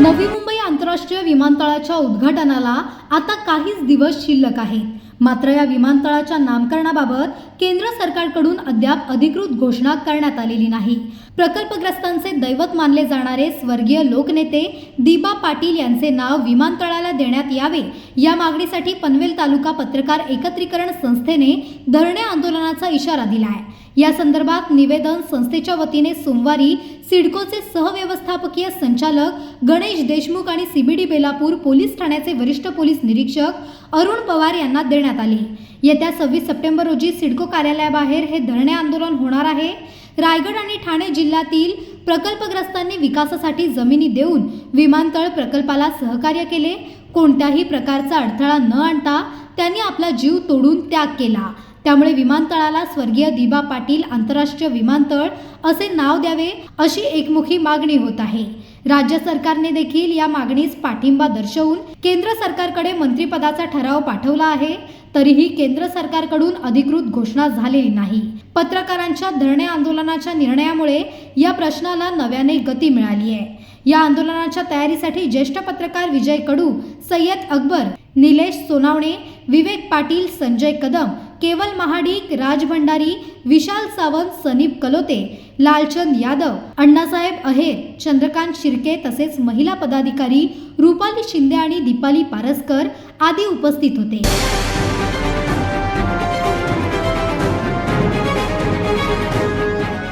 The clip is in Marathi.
नवी मुंबई आंतरराष्ट्रीय विमानतळाच्या उद्घाटनाला आता काहीच दिवस शिल्लक आहेत. मात्र या विमानतळाच्या नामकरणाबाबत केंद्र सरकारकडून अद्याप अधिकृत घोषणा करण्यात आलेली नाही. प्रकल्पग्रस्तांचे दैवत मानले जाणारे स्वर्गीय लोकनेते दिबा पाटील यांचे नाव विमानतळाला देण्यात यावे या मागणीसाठी पनवेल तालुका पत्रकार एकत्रीकरण संस्थेने धरणे आंदोलनाचा इशारा दिला आहे या संदर्भात निवेदन संस्थेच्या वतीने सोमवारी सिडकोचे सहव्यवस्थापकीय संचालक गणेश देशमुख आणि सीबीडी बेलापूर पोलीस ठाण्याचे वरिष्ठ पोलीस निरीक्षक अरुण पवार यांना देण्यात आले. येत्या सव्वीस सप्टेंबर रोजी सिडको कार्यालयाबाहेर हे धरणे आंदोलन होणार आहे. रायगड आणि ठाणे जिल्ह्यातील प्रकल्पग्रस्तांनी विकासासाठी जमिनी देऊन विमानतळ प्रकल्पाला सहकार्य केले. कोणत्याही प्रकारचा अडथळा न आणता त्यांनी आपला जीव तोडून त्याग केला. त्यामुळे विमानतळाला स्वर्गीय दिबा पाटील आंतरराष्ट्रीय विमानतळ असे नाव द्यावे अशी एकमुखी मागणी होत आहे. राज्य सरकारने देखील या मागणीस पाठिंबा दर्शवून केंद्र सरकारकडे मंत्रिपदाचा ठराव पाठवला आहे. तरीही केंद्र सरकारकडून अधिकृत घोषणा झालेली नाही. पत्रकारांच्या धरणे आंदोलनाच्या निर्णयामुळे या प्रश्नाला नव्याने गती मिळाली आहे. या आंदोलनाच्या तयारीसाठी ज्येष्ठ पत्रकार विजय कडू सय्यद अकबर निलेश सोनावणे विवेक पाटील संजय कदम केवल महाडिक राज भंडारी विशाल सावंत सनीप कलोते लालचंद यादव अण्णासाहेब अहेर चंद्रकांत शिर्के तसेच महिला पदाधिकारी रुपाली शिंदे आणि दीपाली पारसकर आदी उपस्थित होते.